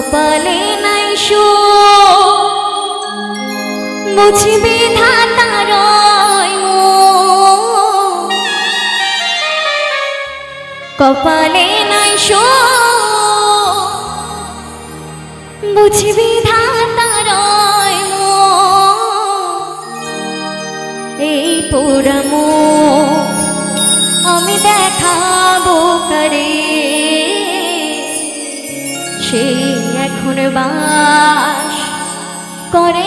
কপালে নাই শো বুঝবি ধাতার কপালে নাই শো বুঝবি ধাতার এই পুরমো আমি দেখাবো করে? এখন বাস করে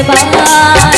吃饭